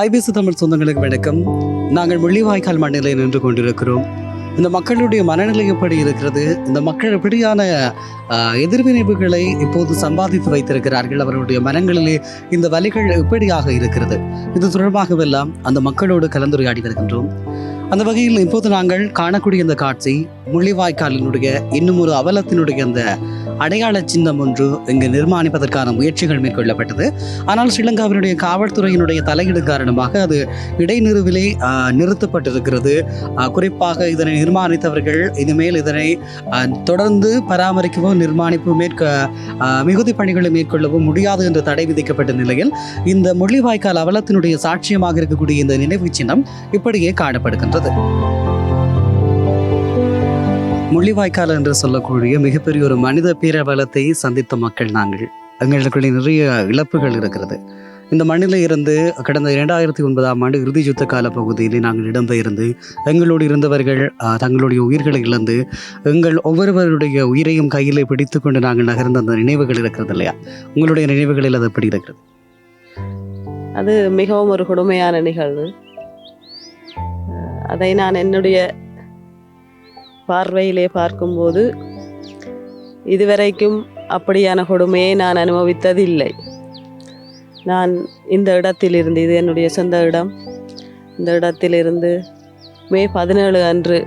IBC Tamil சொந்தங்களுக்கு வணக்கம். நாங்கள் முள்ளிவாய்க்கால் மண்ணிலே நின்று கொண்டிருக்கிறோம். இந்த மக்களுடைய மனநிலை எப்படி இருக்கிறது? இந்த மக்கள் எப்படியான எதிர்வினைவுகளை இப்போது சம்பாதித்து வைத்திருக்கிறார்கள்? அவர்களுடைய மனங்களிலே இந்த வலிகள் எப்படியாக இருக்கிறது? இது தொடர்பாகவெல்லாம் அந்த மக்களோடு கலந்துரையாடி வருகின்றோம். அந்த வகையில் இப்போது நாங்கள் காணக்கூடிய இந்த காட்சி முள்ளிவாய்க்காலினுடைய இன்னும் ஒரு அவலத்தினுடைய அந்த அடையாள சின்னம் ஒன்று இங்கு நிர்மாணிப்பதற்கான முயற்சிகள் மேற்கொள்ளப்பட்டது. ஆனால் ஸ்ரீலங்காவினுடைய காவல்துறையினுடைய தலையீடு காரணமாக அது இடைநிறுவிலே நிறுத்தப்பட்டிருக்கிறது. குறிப்பாக இதனை நிர்மாணித்தவர்கள் இனிமேல் இதனை தொடர்ந்து பராமரிக்கவோ நிர்மாணிப்பு மேற்க மிகுதி பணிகளை மேற்கொள்ளவோ முடியாது என்று தடை விதிக்கப்பட்ட நிலையில் இந்த முள்ளிவாய்க்கால் அவலத்தினுடைய சாட்சியமாக இருக்கக்கூடிய இந்த நினைவு சின்னம் இப்படியே காணப்படுகின்றது. முள்ளிவாய்க்கால் என்று சொல்லக்கூடிய மிகப்பெரிய ஒரு மனித பேரவலத்தை சந்தித்த மக்கள் நாங்கள். எங்களுக்குள்ளே நிறைய இழப்புகள் இருக்கிறது. இந்த மண்ணில் இருந்து கடந்த இரண்டாயிரத்தி ஒன்பதாம் ஆண்டு இறுதி யுத்த கால பகுதியில் நாங்கள் இடம்பெயர்ந்து எங்களோடு இருந்தவர்கள் தங்களுடைய உயிர்களை இழந்து எங்கள் ஒவ்வொருவருடைய உயிரையும் கையிலே பிடித்து கொண்டு நாங்கள் நகர்ந்த அந்த நினைவுகள் இருக்கிறது இல்லையா? உங்களுடைய நினைவுகளில் அது எப்படி இருக்கிறது? அது மிகவும் ஒரு கொடுமையான நிகழ்வு. அதை நான் என்னுடைய பார்வையிலே பார்க்கும்போது இதுவரைக்கும் அப்படியான கொடுமையை நான் அனுபவித்ததில்லை. நான் இந்த இடத்திலிருந்து இது என்னுடைய சொந்த இடம். இந்த இடத்திலிருந்து மே பதினேழு அன்று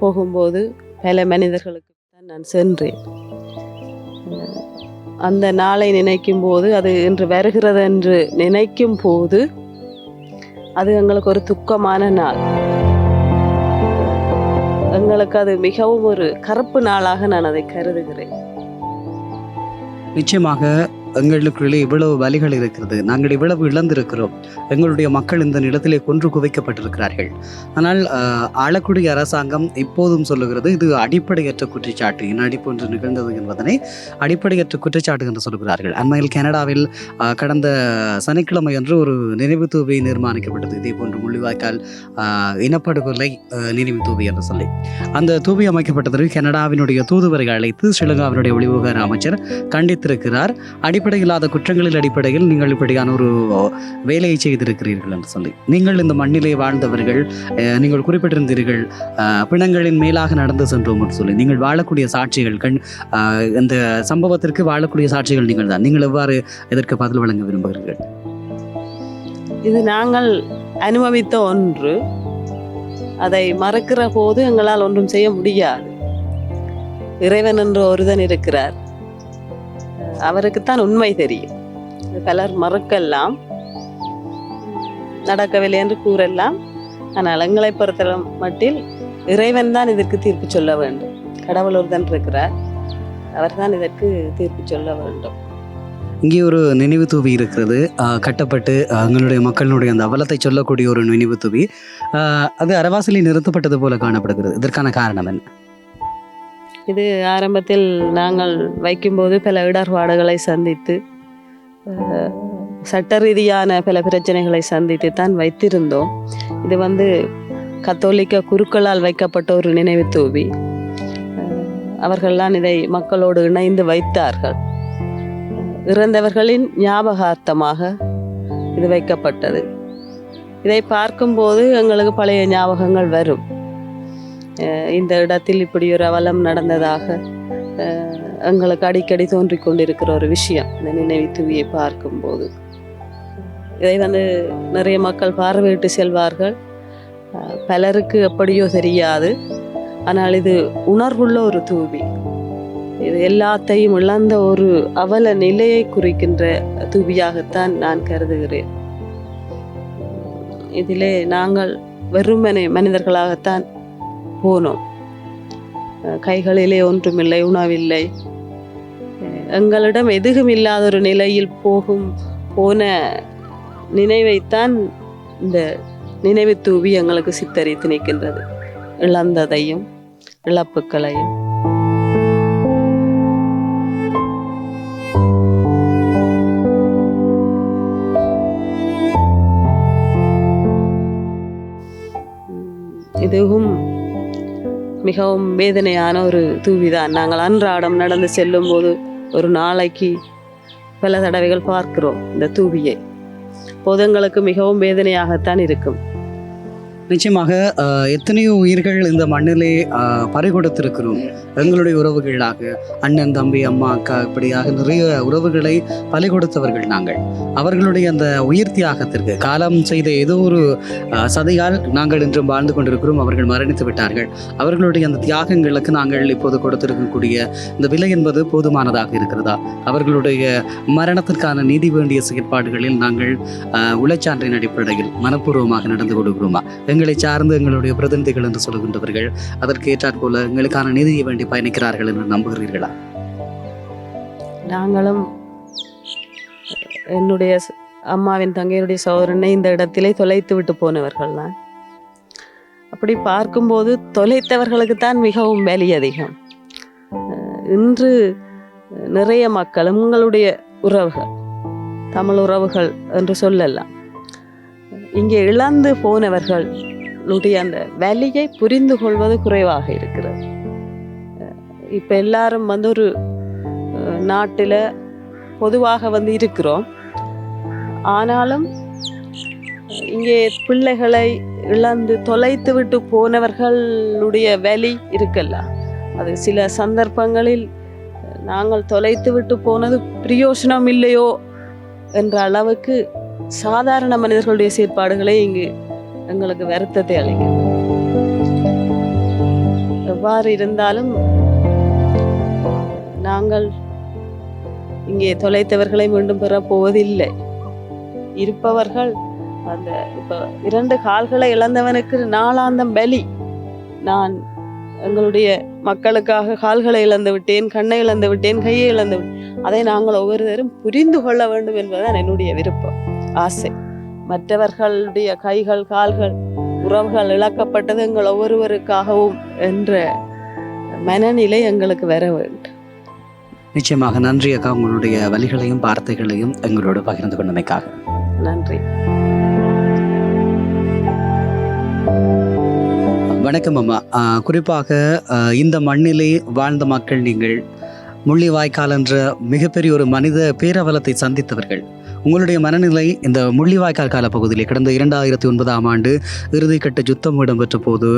போகும்போது பல மனிதர்களுக்கு தான் நான் சென்றேன். அந்த நாளை நினைக்கும் போது அது இன்று வருகிறது என்று நினைக்கும் போது அது எங்களுக்கு ஒரு துக்கமான நாள். எங்களுக்கு அது மிகவும் ஒரு கருப்பு நாளாக நான் அதை கருதுகிறேன். நிச்சயமாக எங்களுக்குள்ளே இவ்வளவு வலிகள் இருக்கிறது. நாங்கள் இவ்வளவு இழந்திருக்கிறோம். எங்களுடைய மக்கள் இந்த நிலத்திலே கொன்று குவிக்கப்பட்டிருக்கிறார்கள். ஆனால் ஆளக்கூடிய அரசாங்கம் இப்போதும் சொல்லுகிறது இது அடிப்படையற்ற குற்றச்சாட்டு. என்ன அடிப்பொன்று நிகழ்ந்தது என்பதனை அடிப்படையற்ற குற்றச்சாட்டு என்று சொல்கிறார்கள். அண்மையில் கனடாவில் கடந்த சனிக்கிழமை அன்று ஒரு நினைவு தூவி நிர்மாணிக்கப்பட்டது. இதே போன்று முள்ளிவாய்க்கால் இனப்படுகொலை நினைவு தூவி என்று சொல்லி. அந்த தூவி அமைக்கப்பட்டதற்கு கனடாவினுடைய தூதுவரை அழைத்து ஸ்ரீலங்காவினுடைய வெளிவிவகார அமைச்சர் கண்டித்திருக்கிறார். அடிப்படை இல்லாத குற்றங்களின் அடிப்படையில் நீங்கள் இப்படியான ஒரு வேலையை செய்திருக்கிறீர்கள் என்று சொல்லி. நீங்கள் இந்த மண்ணிலே வாழ்ந்தவர்கள் நீங்கள் குறிப்பிட்டிருந்தீர்கள் பிணங்களின் மேலாக நடந்து சென்றோம் என்று சொல்லி. நீங்கள் வாழக்கூடிய சாட்சிகள் கண் இந்த சம்பவத்திற்கு வாழக்கூடிய சாட்சிகள் நீங்கள் தான். நீங்கள் எவ்வாறு இதற்கு பதில் வழங்க விரும்புகிறீர்கள்? இது நாங்கள் அனுபவித்த ஒன்று. அதை மறக்கிற போது எங்களால் ஒன்றும் செய்ய முடியாது. இறைவன் என்று ஒருதன் இருக்கிறார். அவருக்குத்தான் உண்மை தெரியும். பலர் மறுக்கலாம் நடக்கவில்லை என்று கூறலாம் ஆனால் எங்களை பொறுத்தவரை மட்டில் இறைவன் தான் இதற்கு தீர்ப்பு சொல்ல வேண்டும். கடவுள் ஒருதன் இருக்கிறார். அவர்தான் இதற்கு தீர்ப்பு சொல்ல வேண்டும். இங்கே ஒரு நினைவு தூவி இருக்கிறது. கட்டப்பட்டு எங்களுடைய மக்களினுடைய அந்த அவலத்தை சொல்லக்கூடிய ஒரு நினைவு தூவி. அது அறவாசலில் நிறுத்தப்பட்டது போல காணப்படுகிறது. இதற்கான காரணம் என்ன? இது ஆரம்பத்தில் நாங்கள் வைக்கும்போது பல இடர்பாடுகளை சந்தித்து சட்ட ரீதியான பல பிரச்சனைகளை சந்தித்து தான் வைத்திருந்தோம். இது வந்து கத்தோலிக்க குருக்களால் வைக்கப்பட்ட ஒரு நினைவு தூவி அவர்கள்தான் இதை மக்களோடு இணைந்து வைத்தார்கள். இறந்தவர்களின் ஞாபகார்த்தமாக இது வைக்கப்பட்டது. இதை பார்க்கும்போது எங்களுக்கு பழைய ஞாபகங்கள் வரும். இந்த இடத்தில் இப்படி ஒரு அவலம் நடந்ததாக எங்களுக்கு அடிக்கடி தோன்றிக் கொண்டிருக்கிற ஒரு விஷயம் இந்த நினைவு தூவியை பார்க்கும்போது. இதை வந்து நிறைய மக்கள் பார்வையிட்டு செல்வார்கள். பலருக்கு எப்படியோ தெரியாது. ஆனால் இது உணர்வுள்ள ஒரு தூவி. இது எல்லாத்தையும் இழந்த ஒரு அவல நிலையை குறிக்கின்ற தூவியாகத்தான் நான் கருதுகிறேன். இதிலே நாங்கள் வெறுமனே மனிதர்களாகத்தான் போனோம். கைகளிலே ஒன்றுமில்லை உணவில்லை. எங்களிடம் எதுவும் இல்லாத ஒரு நிலையில் போகும் போன நினைவைத்தான் இந்த நினைவு தூவி எங்களுக்கு சித்தரித்து நிற்கின்றது. இழந்ததையும் இழப்புக்களையும் இதுவும் மிகவும் வேதனையான ஒரு தூவிதான். நாங்கள் அன்றாடம் நடந்து செல்லும்போது ஒரு நாளைக்கு பல தடவைகள் பார்க்கிறோம் இந்த தூவியை. பொதுங்களுக்கு மிகவும் வேதனையாகத்தான் இருக்கும். நிச்சயமாக எத்தனையோ உயிர்கள் இந்த மண்ணிலே பறிகொடுத்திருக்கிறோம். எங்களுடைய உறவுகளாக அண்ணன் தம்பி அம்மா அக்கா இப்படியாக நிறைய உறவுகளை பலி கொடுத்தவர்கள் நாங்கள். அவர்களுடைய அந்த உயிர் தியாகத்திற்கு காலம் செய்த ஏதோ ஒரு சதையால் நாங்கள் இன்றும் வாழ்ந்து கொண்டிருக்கிறோம் அவர்கள் மரணித்து விட்டார்கள். அவர்களுடைய அந்த தியாகங்களுக்கு நாங்கள் இப்போது கொடுத்திருக்கக்கூடிய இந்த விலை என்பது போதுமானதாக இருக்கிறதா? அவர்களுடைய மரணத்திற்கான நீதி வேண்டிய செயற்பாடுகளில் நாங்கள் உழைச்சான்றின் உளச்சான்றின் அடிப்படையில் மனப்பூர்வமாக நடந்து கொடுக்கிறோமா எங்களை சார்ந்து எங்களுடைய பிரதிநிதிகள் என்று சொல்கின்றவர்கள் அதற்கு ஏற்றாற்போல எங்களுக்கான நிதியை வேண்டி பயணிக்கிறார்கள் என்று நம்புகிறீர்களா? நாங்களும் என்னுடைய அம்மாவின் தங்கையுடைய சோதரனை இந்த இடத்திலே தொலைத்து விட்டு போனவர்கள் தான். அப்படி பார்க்கும்போது தொலைத்தவர்களுக்கு தான் மிகவும் வேலை அதிகம். இன்று நிறைய மக்கள் உங்களுடைய உறவுகள் தமிழ் உறவுகள் என்று சொல்லலாம். இங்கே இழந்து போனவர்கள் போனவர்களுடைய அந்த வேலையை புரிந்து கொள்வது குறைவாக இருக்கிறது. இப்போ எல்லாரும் வந்து ஒரு நாட்டில் பொதுவாக வந்து இருக்கிறோம். ஆனாலும் இங்கே பிள்ளைகளை இழந்து தொலைத்து விட்டு போனவர்களுடைய வலி இருக்கல்ல? அது சில சந்தர்ப்பங்களில் நாங்கள் தொலைத்து விட்டு போனது பிரயோசனம் இல்லையோ? என்ற அளவுக்கு சாதாரண மனிதர்களுடைய செயற்பாடுகளே இங்கு எங்களுக்கு வருத்தத்தை அளிக்கிறது எவ்வாறு இருந்தாலும் நாங்கள் இங்கே தொலைத்தவர்களை மீண்டும் பெற போவதில்லை. இருப்பவர்கள் அந்த இப்போ இரண்டு கால்களை இழந்தவனுக்கு நாளாந்தம் பலி. நான் எங்களுடைய மக்களுக்காக கால்களை இழந்து விட்டேன் கண்ணை இழந்து விட்டேன் கையை இழந்து விட்டேன். அதை நாங்கள் ஒவ்வொருவரும் புரிந்து கொள்ள வேண்டும் என்பதுதான் என்னுடைய விருப்பம் ஆசை. மற்றவர்களுடைய கைகள் கால்கள் உறவுகள் இழக்கப்பட்டது எங்கள் ஒவ்வொருவருக்காகவும் என்ற மனநிலை எங்களுக்கு வர வேண்டும். நிச்சயமாக நன்றி அக்கா. உங்களுடைய வழிகளையும் வார்த்தைகளையும் எங்களோடு பகிர்ந்து கொண்டமைக்காக. நன்றி. வணக்கம் அம்மா. குறிப்பாக இந்த மண்ணிலே வாழ்ந்த மக்கள் நீங்கள் முள்ளிவாய்க்கால் என்ற மிகப்பெரிய ஒரு மனித பேரவலத்தை சந்தித்தவர்கள். உங்களுடைய மனநிலை இந்த முள்ளிவாய்க்கால் கால பகுதியில் கடந்த இரண்டாயிரத்தி ஒன்பதாம் ஆண்டு இறுதிக்கட்ட யுத்தம் இடம்பெற்ற போது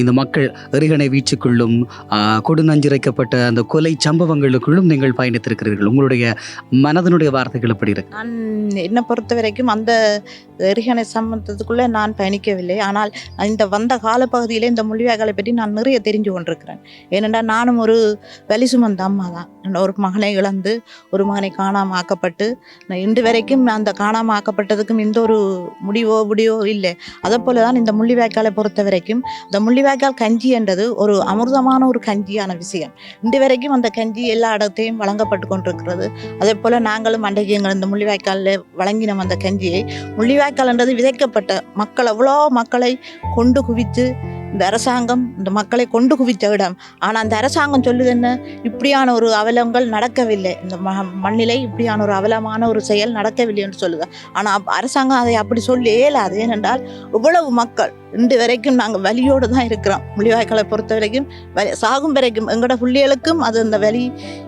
இந்த மக்கள் எரிகணை வீச்சுக்குள்ளும் கொடுநஞ்சிரைக்கப்பட்ட அந்த கொலை சம்பவங்களுக்குள்ளும் நீங்கள் பயணித்திருக்கிறீர்கள். உங்களுடைய மனதனுடைய வார்த்தைகள் எப்படி இருக்கு? நான் என்னை பொறுத்த வரைக்கும் அந்த எரிகணை சம்பந்தத்துக்குள்ளே நான் பயணிக்கவில்லை. ஆனால் இந்த வந்த காலப்பகுதியில் இந்த முள்ளிவாய்க்காலை பற்றி நான் நிறைய தெரிஞ்சு கொண்டிருக்கிறேன். ஏனென்றால் நானும் ஒரு வலி சுமந்த அம்மா தான் ஒரு மகனை இழந்து ஒரு மகனை காணாமல் ஆக்கப்பட்டு நான் இன்று வரைக்கும் அந்த காணாமல் ஆக்கப்பட்டதுக்கும் எந்த ஒரு முடிவோ முடிவோ இல்லை. அதே போல தான் இந்த முள்ளிவாய்க்காலை பொறுத்த வரைக்கும் இந்த முள்ளிவாய்க்கால் கஞ்சி என்றது ஒரு அமிர்தமான ஒரு கஞ்சியான விஷயம். இன்று வரைக்கும் அந்த கஞ்சி எல்லா இடத்தையும் வழங்கப்பட்டு கொண்டிருக்கிறது. அதே போல் நாங்களும் அன்றைக்கு எங்கள் இந்த முள்ளிவாய்க்காலில் வழங்கினோம் அந்த கஞ்சியை. முள்ளிவாய்க்கால் என்றது விதைக்கப்பட்ட மக்கள் அவ்வளோ மக்களை கொண்டு குவித்து இந்த அரசாங்கம் இந்த மக்களை கொண்டு குவித்த இடம். ஆனால் அந்த அரசாங்கம் சொல்லுது என்ன? இப்படியான ஒரு அவலங்கள் நடக்கவில்லை. இந்த ம மண்ணிலை இப்படியான ஒரு அவலமான ஒரு செயல் நடக்கவில்லை என்று சொல்லுது. ஆனால் அரசாங்கம் அதை அப்படி சொல்லி இயலாது ஏனென்றால் இவ்வளவு மக்கள் இன்று வரைக்கும் நாங்கள் வலியோடு தான் இருக்கிறோம். முள்ளிவாய்க்காலை பொறுத்த வரைக்கும் வலி சாகும் வரைக்கும் எங்களோட பிள்ளைகளுக்கும் அது அந்த வலி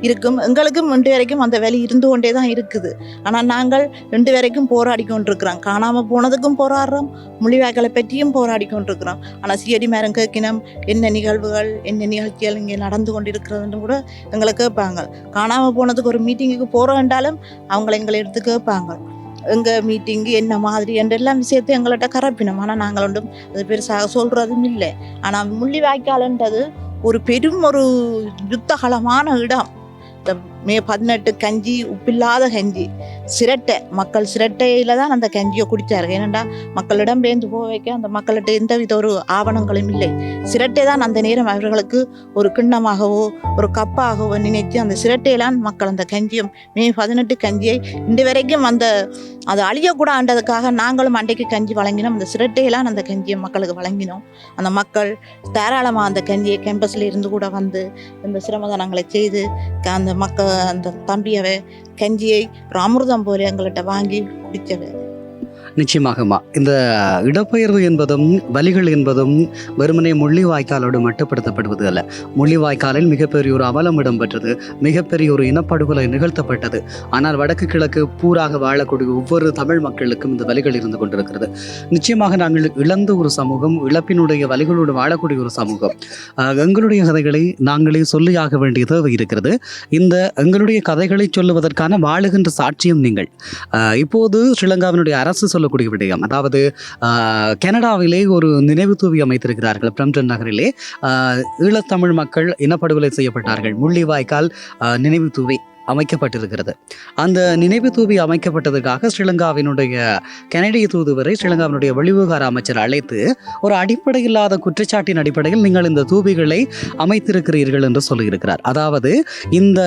இருக்கும். எங்களுக்கும் இன்று வரைக்கும் அந்த வலி இருந்து கொண்டே தான் இருக்குது. ஆனால் நாங்கள் ரெண்டு வரைக்கும் போராடி கொண்டிருக்கிறோம். காணாமல் போனதுக்கும் போராடுறோம். மொழிவாய்களை பற்றியும் போராடி கொண்டிருக்கிறோம். ஆனால் சியடி மேரம் கேட்கினோம் என்ன நிகழ்வுகள் என்ன நிகழ்ச்சிகள் இங்கே நடந்து கொண்டிருக்கிறதுன்னு கூட எங்களை கேட்பாங்க. காணாமல் போனதுக்கு ஒரு மீட்டிங்குக்கு போகிறோன்றாலும் அவங்கள எங்களை எடுத்து கேட்பாங்க. எங்கள் மீட்டிங்கு என்ன மாதிரி என்றெல்லாம் விஷயத்தை எங்கள்கிட்ட கரப்பினோம். ஆனால் நாங்கள் ஒன்றும் அது பெருசாக சொல்கிறதும் இல்லை. ஆனால் முள்ளிவாய்க்கால்ன்றது ஒரு பெரும் ஒரு யுத்தகலமான இடம். இந்த மே பதினெட்டு கஞ்சி உப்பில்லாத கஞ்சி. சிரட்டை. மக்கள் சிரட்டையில தான் அந்த கஞ்சியை குடித்தார்கள் ஏனெண்டா மக்களிடம் பேந்து போக வைக்க அந்த மக்கள்கிட்ட எந்தவித ஒரு ஆவணங்களும் இல்லை. சிரட்டை தான் அந்த நேரம் அவர்களுக்கு ஒரு கிண்ணமாகவோ ஒரு கப்பாகவோ நினைத்து அந்த சிரட்டையிலான் மக்கள் அந்த கஞ்சியும் மே பதினெட்டு கஞ்சியை இன்று வரைக்கும் அந்த அது அழியக்கூடாண்டதுக்காக நாங்களும் அன்றைக்கு கஞ்சி வழங்கினோம். அந்த சிரட்டையிலான் அந்த கஞ்சியை மக்களுக்கு வழங்கினோம். அந்த மக்கள் தாராளமாக அந்த கஞ்சியை கேம்பஸில் இருந்து கூட வந்து இந்த சிரமதானங்களை செய்து க- அந்த மக்கள் அந்த தம்பியவை கஞ்சியை ஒரு அமிர்தம் போல எங்கள்கிட்ட வாங்கி குடித்தவை நிச்சயமாகமா? இந்த இடப்பெயர்வு என்பதும் வலிகள் என்பதும் வெறுமனே முள்ளிவாய்க்காலோடு மட்டுப்படுத்தப்படுவது அல்ல. முள்ளிவாய்க்காலில் மிகப்பெரிய ஒரு அவலம் இடம்பெற்றது. மிகப்பெரிய ஒரு இனப்படுகொலை நிகழ்த்தப்பட்டது. ஆனால் வடக்கு கிழக்கு பூராக வாழக்கூடிய ஒவ்வொரு தமிழ் மக்களுக்கும் இந்த வலிகள் இருந்து கொண்டிருக்கிறது. நிச்சயமாக நாங்கள் இழந்த ஒரு சமூகம் இழப்பினுடைய வலிகளோடு வாழக்கூடிய ஒரு சமூகம். எங்களுடைய கதைகளை நாங்களே சொல்லியாக வேண்டிய தேவை இருக்கிறது. இந்த எங்களுடைய கதைகளை சொல்லுவதற்கான வாழுகின்ற சாட்சியம் நீங்கள். இப்போது ஸ்ரீலங்காவினுடைய அரசு சொல்ல சொல்லக்கூடிய விடயம். அதாவது கனடாவிலே ஒரு நினைவு தூவி அமைத்திருக்கிறார்கள். பிரம்டன் நகரிலே ஈழத்தமிழ் மக்கள் இனப்படுகொலை செய்யப்பட்டார்கள். முள்ளிவாய்க்கால் நினைவு தூவி. அமைக்கப்பட்டிருக்கிறது. அந்த நினைவு தூவி அமைக்கப்பட்டதற்காக ஸ்ரீலங்காவினுடைய கனடிய தூதுவரை ஸ்ரீலங்காவினுடைய வெளிவிவகார அமைச்சர் அழைத்து ஒரு அடிப்படையில்லாத குற்றச்சாட்டின் அடிப்படையில் நீங்கள் இந்த தூபிகளை அமைத்திருக்கிறீர்கள் என்று சொல்லியிருக்கிறார். அதாவது இந்த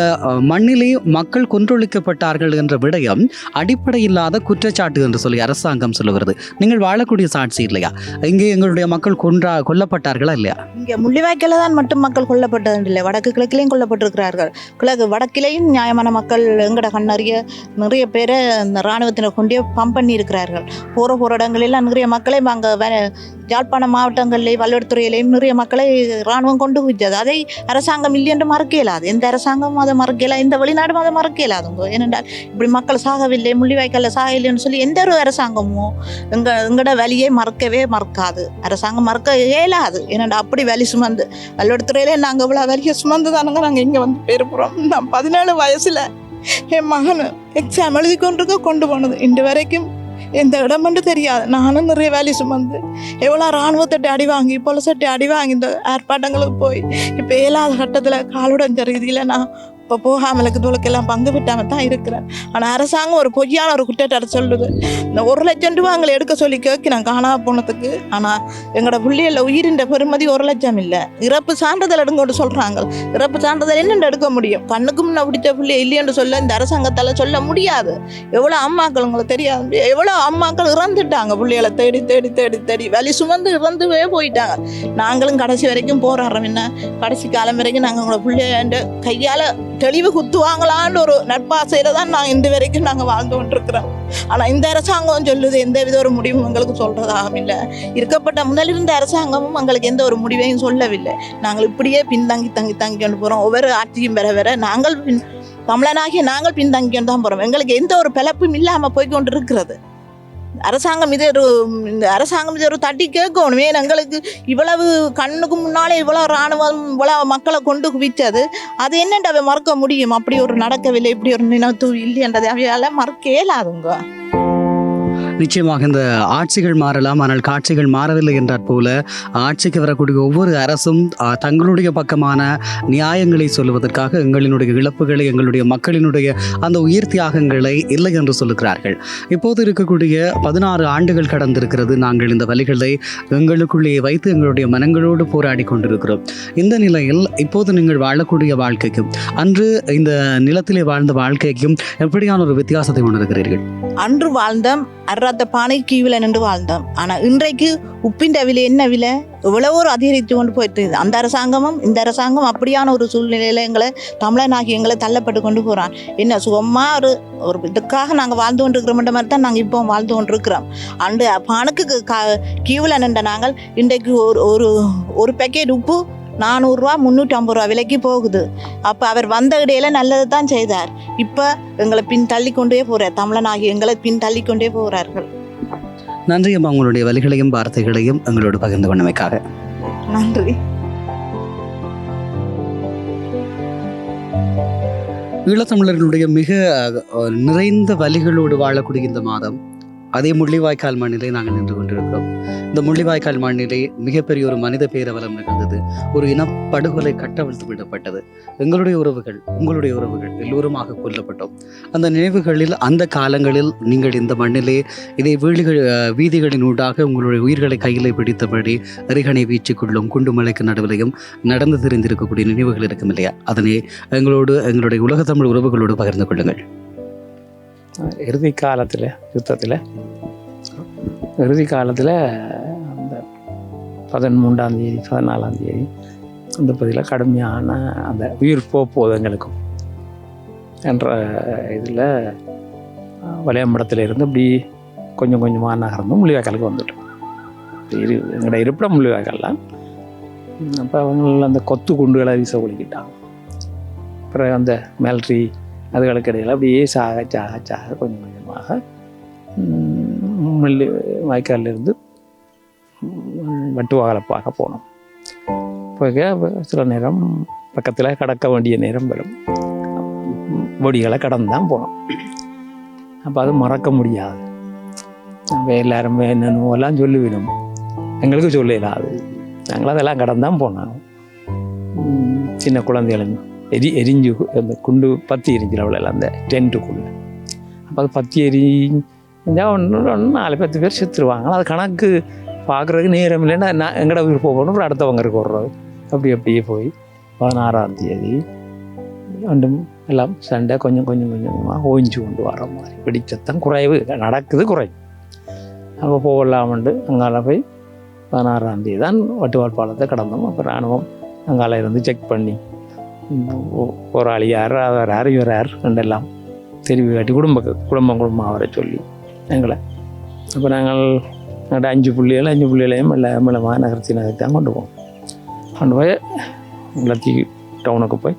மண்ணிலே மக்கள் கொன்றொழிக்கப்பட்டார்கள் என்ற விடயம் அடிப்படையில்லாத குற்றச்சாட்டு என்று சொல்லி அரசாங்கம் சொல்லுகிறது. நீங்கள் வாழக்கூடிய சாட்சி இல்லையா? இங்கே எங்களுடைய மக்கள் கொன்றா கொல்லப்பட்டார்களா இல்லையா? இங்கே முள்ளிவாய்க்கில் தான் மட்டும் மக்கள் கொல்லப்பட்டது இல்லை வடக்கு கிழக்கிலையும் கொல்லப்பட்டிருக்கிறார்கள். கிழக்கு வடக்கிலையும் நியாயமான மக்கள் எங்கட கண்ணறிய நிறைய பேரை இந்த இராணுவத்தினர் கொண்டே பம்ப் பண்ணி இருக்கிறார்கள் போகிற போகிற இடங்களெல்லாம் நிறைய மக்களையும் அங்கே யாழ்ப்பாண மாவட்டங்களிலே வல்லுவத்துறையிலையும் நிறைய மக்களை இராணுவம் கொண்டு போயிட்டது அதை அரசாங்கம் இல்லை என்று மறக்க இயலாது எந்த அரசாங்கமும் அதை மறக்க இயலாது எந்த வெளிநாடும் அதை மறக்க இயலாதுங்க ஏனென்றால் இப்படி மக்கள் சாகவில்லை முள்ளிவாய்க்காலில் சாகவில்லைன்னு சொல்லி எந்த ஒரு அரசாங்கமும் எங்க எங்களோட வழியை மறக்கவே மறக்காது. அரசாங்கம் மறக்க இயலாது. ஏன்னா அப்படி வலி சுமந்து வல்லுவத்துறையிலே நாங்கள் இவ்வளோ வலியை சுமந்து தானுங்க நாங்கள் இங்கே வந்து பேருப்புறோம் நான் பதினேழு வயசில் என் மகன் எக்ஸாம் எழுதி கொண்டிருக்க கொண்டு போனது. இன்று வரைக்கும் எந்த இடமென்று தெரியாது. நானும் நிறைய வேலை சுமந்து எவ்வளோ இராணுவத்தட்டை அடி வாங்கி பொலசட்டை அடி வாங்கி இந்த ஆர்ப்பாட்டங்களுக்கு போய் இப்போ ஏழாவது கட்டத்தில் காலுடன் ரீதியில் நான் இப்போ போகாமலுக்கு தூளுக்கெல்லாம் பங்கு விட்டாமல் தான் இருக்கிறேன். ஆனால் அரசாங்கம் ஒரு பொய்யான ஒரு குற்றச்சாட்டு சொல்லுது. இந்த ஒரு லட்சம் ரூபா எங்களை எடுக்க சொல்லி கேட்கிறேன் காணாம போனதுக்கு. ஆனால் எங்களோட புள்ளியில் உயிரின்ற பெருமதி ஒரு லட்சம் இல்லை. இறப்பு சான்றிதழ் எடுங்கன்னு சொல்கிறாங்க இறப்பு சான்றிதழ் என்னென்று எடுக்க முடியும்? கண்ணுக்கு முன்ன பிடிச்ச புள்ளி இல்லைன்னு சொல்ல இந்த அரசாங்கத்தால் சொல்ல முடியாது. எவ்வளோ அம்மாக்கள் உங்களுக்கு தெரியாது? எவ்வளோ அம்மாக்கள் இறந்துட்டாங்க? புள்ளிகளை தேடி தேடி தேடி தேடி. வலி சுமந்து இறந்துவே போயிட்டாங்க. நாங்களும் கடைசி வரைக்கும் போராடுறோம். என்ன? கடைசி காலம் வரைக்கும் நாங்கள் உங்களை பிள்ளைய கையால் தெளிவு குத்துவாங்களான்னு ஒரு நட்பாசையில் தான் நான் இந்த வரைக்கும் நாங்கள் வாழ்ந்து கொண்டிருக்கிறோம். ஆனால் இந்த அரசாங்கம் சொல்லுது எந்த வித ஒரு முடிவும் எங்களுக்கு சொல்கிறதாகவும் இல்லை. இருக்கப்பட்ட முதலிருந்த அரசாங்கமும் எங்களுக்கு எந்த ஒரு முடிவையும் சொல்லவில்லை. நாங்கள் இப்படியே பின்தங்கி தங்கி தங்கி கொண்டு போகிறோம் ஒவ்வொரு ஆட்சியும் வர வர நாங்கள் பின் தமிழனாகிய நாங்கள் பின்தங்கி கொண்டு தான் போகிறோம் எங்களுக்கு எந்த ஒரு பிளப்பும் இல்லாமல் போய் கொண்டு இருக்கிறது அரசாங்கம் இது ஒரு இந்த அரசாங்கம் இது ஒரு தட்டி கேட்கணுமே. எங்களுக்கு இவ்வளவு கண்ணுக்கு முன்னாலே இவ்வளோ இராணுவம் இவ்வளவு மக்களை கொண்டு குவித்தது. அது என்னென்று அவை மறக்க முடியும்? அப்படி ஒரு நடக்கவில்லை இப்படி ஒரு நினைவு இல்லைன்றதை அவையால் மறக்க இயலாதுங்க. நிச்சயமாக இந்த ஆட்சிகள் மாறலாம் ஆனால் காட்சிகள் மாறவில்லை என்றாற் போல ஆட்சிக்கு வரக்கூடிய ஒவ்வொரு அரசும் தங்களுடைய பக்கமான நியாயங்களை சொல்லுவதற்காக எங்களினுடைய இழப்புகளை எங்களுடைய மக்களினுடைய அந்த உயிர் தியாகங்களை இல்லை என்று சொல்லுகிறார்கள். இப்போது இருக்கக்கூடிய பதினாறு ஆண்டுகள் கடந்திருக்கிறது நாங்கள் இந்த வழிகளை எங்களுக்குள்ளே வைத்து எங்களுடைய மனங்களோடு போராடி கொண்டிருக்கிறோம். இந்த நிலையில் இப்போது நீங்கள் வாழக்கூடிய வாழ்க்கைக்கும் அன்று இந்த நிலத்திலே வாழ்ந்த வாழ்க்கைக்கும் எப்படியான ஒரு வித்தியாசத்தை உணர்கிறீர்கள்? அன்று வாழ்ந்த அர்ராத்த பானை கீவில நின்று வாழ்ந்தோம் ஆனால் இன்றைக்கு உப்பின் விலை என்ன விலை? எவ்வளவோ ஒரு அதிகரித்து கொண்டு போயிட்டு அந்த அரசாங்கமும் இந்த அரசாங்கம் அப்படியான ஒரு சூழ்நிலையில் எங்களை தமிழனாகி எங்களை தள்ளப்பட்டு கொண்டு போகிறான் என்ன சுகமா ஒரு ஒரு இதுக்காக நாங்கள் வாழ்ந்து கொண்டிருக்கிறோம் மாதிரி தான் நாங்கள் இப்போ வாழ்ந்து கொண்டிருக்கிறோம். அண்டு பானுக்கு கா கீவில் நின்ற நாங்கள் இன்றைக்கு ஒரு ஒரு ஒரு பேக்கெட் உப்பு நானூறுரூவா முந்நூற்றி ஐம்பது ரூபா விலைக்கு போகுது. அப்போ அவர் வந்த இடையில நல்லது தான் செய்தார். இப்போ எங்களை பின் தள்ளி கொண்டே போகிறார் தமிழனாகி எங்களை பின் தள்ளி கொண்டே போகிறார்கள் நன்றி அம்மா. உங்களுடைய வழிகளையும் வார்த்தைகளையும் எங்களோடு பகிர்ந்து கொண்டமைக்காக. நன்றி. ஈழத்தமிழர்களுடைய மிக நிறைந்த வழிகளோடு வாழக்கூடிய இந்த மாதம் அதே முள்ளிவாய்க்கால் மண்ணிலே நாங்கள் நின்று கொண்டிருக்கிறோம். இந்த முள்ளிவாய்க்கால் மண்ணிலே மிகப்பெரிய ஒரு மனித பேரவலம் நிகழ்ந்தது ஒரு இனப்படுகொலை கட்டவிழ்த்து விடப்பட்டது. எங்களுடைய உறவுகள் உங்களுடைய உறவுகள் எல்லோருமாக கொல்லப்பட்டோம். அந்த நினைவுகளில் அந்த காலங்களில் நீங்கள் இந்த மண்ணிலே இதே வீடுகள் வீதிகளின் ஊடாக உங்களுடைய உயிர்களை கையிலே பிடித்தபடி அருகனை வீச்சுக்குள்ளும் குண்டுமலைக்கு நடுவிலையும் நடந்து தெரிந்திருக்கக்கூடிய நினைவுகள் இருக்கும் இல்லையா? அதனை எங்களோடு எங்களுடைய உலக தமிழ் உறவுகளோடு பகிர்ந்து கொள்ளுங்கள். இறுதி காலத்தில் யுத்தத்தில் இறுதி காலத்தில் அந்த பதிமூன்றாம் தேதி பதினாலாம் தேதி அந்த பகுதியில் கடுமையான அந்த உயிர் போகுது எங்களுக்கும் என்ற இதில் வலையம்படத்தில் இருந்து இப்படி கொஞ்சம் கொஞ்சமாக நகர்ந்து முள்ளிவாய்க்காலுக்கு வந்துட்டோம். இரு எங்களோட இருப்பிடம் முள்ளிவாய்க்கால்லாம் அப்போ அவங்க அந்த கொத்து குண்டுகளை வீச ஒழிக்கிட்டாங்க. அப்புறம் அந்த மிலிட்ரி அதுகளுக்கு இடையில் அப்படியே சாக சாக சாக கொஞ்சம் கொஞ்சமாக மல்லி முள்ளி வாய்க்காலிலிருந்து வட்டுவாகலை போனோம். போக சில நேரம் பக்கத்தில் கடக்க வேண்டிய நேரம் வரும். பொடிகளை கடந்து தான் போனோம். அப்போ அது மறக்க முடியாது. அப்போ எல்லாரும் என்னென்னவோ எல்லாம் சொல்லுவிடும். எங்களுக்கு சொல்லலாம் அது. நாங்களும் அதெல்லாம் கடந்து தான் போனோம் சின்ன குழந்தைகளுங்க. எரி எரிஞ்சு அந்த குண்டு பத்தி எரிஞ்சில் அவ்வளோ அந்த டென்ட்டுக்குள்ளே அப்போ அது பத்தி எரிஞ்சா ஒன்று ஒன்று நாலு பத்து பேர் செத்துருவாங்க. அது கணக்கு பார்க்குறதுக்கு நேரம் இல்லைன்னா நான் எங்கட உயிர் போகணும் அப்புறம் அடுத்தவங்க இருக்க அப்படி அப்படியே போய் பதினாறாம் தேதி ரெண்டும் எல்லாம் சண்டை கொஞ்சம் கொஞ்சம் கொஞ்சமாக ஓய்ஞ்சு கொண்டு வர மாதிரி. பிடிச்சத்தான் குறைவு நடக்குது குறைவு. அப்போ போகலாமண்டு அங்கால போய் பதினாறாம் தேதி தான் வட்டுவால் பாலத்தை கடந்தோம். அப்போ இராணுவம் அங்கால இருந்து செக் பண்ணி உம், ஒ- போராளி யார் அவர் யார் ரெண்டெல்லாம் தெரிவி காட்டி குடும்ப குடும்பம் குடும்பம் அவரை சொல்லி எங்களை. அப்போ நாங்கள் எங்கள்கிட்ட அஞ்சு புள்ளிகள் அஞ்சு புள்ளிகளையும் மெல்ல மெல்லமாக நகர்த்தி நகர்த்தி தான் கொண்டு போவோம். கொண்டு போய் லத்தி டவுனுக்கு போய்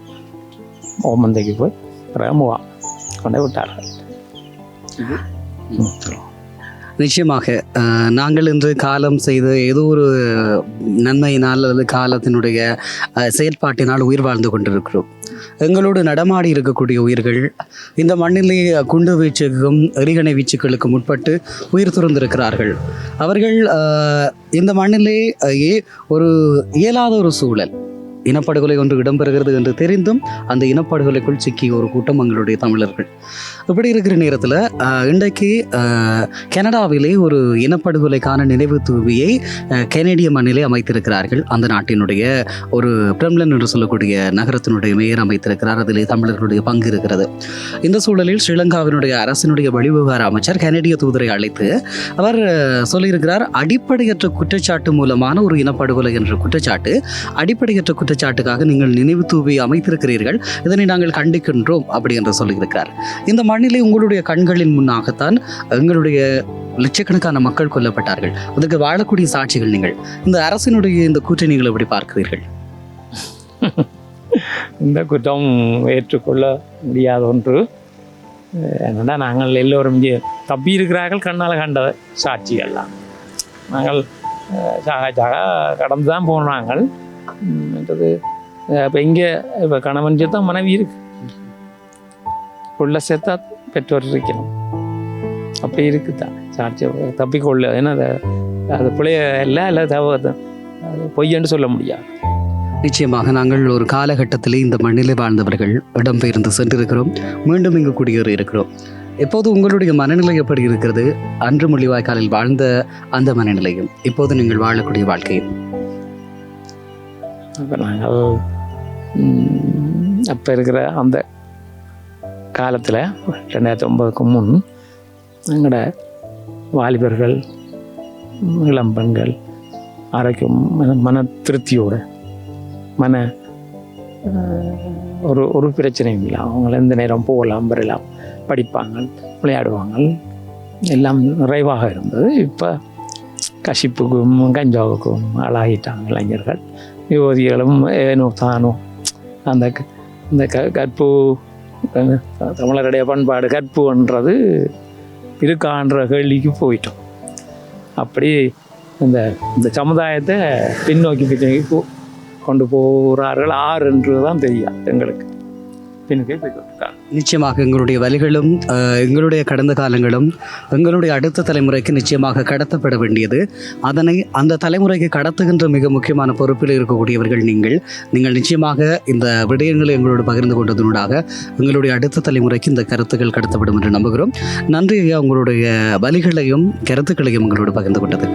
ஓமந்தைக்கு போய் பிறகு மூவான் கொண்டு விட்டார்கள். இது. நிச்சயமாக நாங்கள் இன்று காலம் செய்த ஏதோ ஒரு நன்மையினால் அல்லது காலத்தினுடைய செயற்பாட்டினால் உயிர் வாழ்ந்து கொண்டிருக்கிறோம். எங்களோடு நடமாடி இருக்கக்கூடிய உயிர்கள் இந்த மண்ணிலே குண்டு வீச்சுக்கும் எரிகணை வீச்சுக்களுக்கும் உட்பட்டு உயிர் துறந்திருக்கிறார்கள். அவர்கள் இந்த மண்ணிலே ஒரு இயலாத ஒரு சூழல். இனப்படுகொலை ஒன்று இடம்பெறுகிறது என்று தெரிந்தும் அந்த இனப்படுகொலைக்குள் சிக்கிய ஒரு கூட்டம் எங்களுடைய தமிழர்கள். இப்படி இருக்கிற நேரத்தில் இன்றைக்கு கனடாவிலே ஒரு இனப்படுகொலைக்கான நினைவு தூவியை அஹ், கெனடிய மண்ணிலே அமைத்திருக்கிறார்கள். அந்த நாட்டினுடைய ஒரு பிரம்லன் என்று சொல்லக்கூடிய நகரத்தினுடைய மேயர் அமைத்திருக்கிறார். அதிலே தமிழர்களுடைய பங்கு இருக்கிறது. இந்த சூழலில் ஸ்ரீலங்காவினுடைய அரசினுடைய வெளிவிவகார அமைச்சர் கனேடிய தூதரை அழைத்து அவர் சொல்லியிருக்கிறார் அடிப்படையற்ற குற்றச்சாட்டு மூலமான ஒரு இனப்படுகொலை என்ற குற்றச்சாட்டு அடிப்படையற்ற குற்றச்சாட்டுக்காக நீங்கள் நினைவு தூவி அமைத்திருக்கிறீர்கள். இதனை நாங்கள் கண்டிக்கின்றோம் அப்படி என்று சொல்லியிருக்கிறார். இந்த மண்ணிலே உங்களுடைய கண்களின் முன்னாகத்தான் எங்களுடைய லட்சக்கணக்கான மக்கள் கொல்லப்பட்டார்கள். அதுக்கு வாழக்கூடிய சாட்சிகள் நீங்கள். இந்த அரசினுடைய இந்த கூற்றை நீங்கள் எப்படி பார்க்கிறீர்கள்? இந்த குற்றம் ஏற்றுக்கொள்ள முடியாத ஒன்று. என்னடா நாங்கள் எல்லோரும் இங்கே தப்பி இருக்கிறார்கள் கண்ணால் கண்ட சாட்சிகள்லாம் நாங்கள் சாக சாக கடந்து தான் போனாங்கள் என்றது இப்போ இங்கே இப்போ கணவன் சேர்த்தா மனைவி இருக்கு. உள்ள சேர்த்தா பெற்றோர் இருக்கணும். அப்படி இருக்குதான். சாட்சி தப்பிக்கொள்ள ஏன்னா அது அது பிள்ளைய இல்லை இல்லை தவ பொய்யன்னு சொல்ல முடியாது. நிச்சயமாக நாங்கள் ஒரு காலகட்டத்திலே இந்த மண்ணிலே வாழ்ந்தவர்கள் இடம்பெயர்ந்து சென்றிருக்கிறோம். மீண்டும் இங்கு குடியேறி இருக்கிறோம். எப்போது உங்களுடைய மனநிலை எப்படி இருக்கிறது? அன்று மொழிவாய்க்காலில் வாழ்ந்த அந்த மனநிலையும் இப்போது நீங்கள் வாழக்கூடிய வாழ்க்கையும். அப்போ நாங்கள் அப்போ இருக்கிற அந்த காலத்தில் ரெண்டாயிரத்தி ஒன்பதுக்கு முன் எங்களோட வாலிபர்கள் இளம் பெண்கள் ஆரோக்கியம் மன மன திருப்தியோடு மன ஒரு ஒரு பிரச்சனையும் இல்லை அவங்கள எந்த நேரம் போகலாம் வரலாம் படிப்பாங்க விளையாடுவாங்க எல்லாம் நிறைவாக இருந்தது. இப்போ கசிப்புக்கும் கஞ்சாவுக்கும் ஆளாகிட்டாங்க இளைஞர்கள். யுவதிகளும் ஏனோ தானோ அந்த க- இந்த க கற்பு தமிழருடைய பண்பாடு கற்புன்றது இருக்கான்ற கேள்விக்கு போயிட்டோம் அப்படி இந்த இந்த சமுதாயத்தை பின்னோக்கி பின்னோக்கி போ- கொண்டு போகிறார்கள் ஆறு என்று தான் தெரியும் எங்களுக்கு பின்னோக்கி போய்ட்டு நிச்சயமாக எங்களுடைய வழிகளும் எங்களுடைய கடந்த காலங்களும் எங்களுடைய அடுத்த தலைமுறைக்கு நிச்சயமாக கடத்தப்பட வேண்டியது. அதனை அந்த தலைமுறைக்கு கடத்துகின்ற மிக முக்கியமான பொறுப்பில் இருக்கக்கூடியவர்கள் நீங்கள். நீங்கள் நிச்சயமாக இந்த விடயங்களை எங்களோடு பகிர்ந்து கொண்டதனூடாக எங்களுடைய அடுத்த தலைமுறைக்கு இந்த கருத்துக்கள் கடத்தப்படும் என்று நம்புகிறோம். நன்றி ஐயா உங்களுடைய வழிகளையும் கருத்துக்களையும் எங்களோடு பகிர்ந்து கொண்டது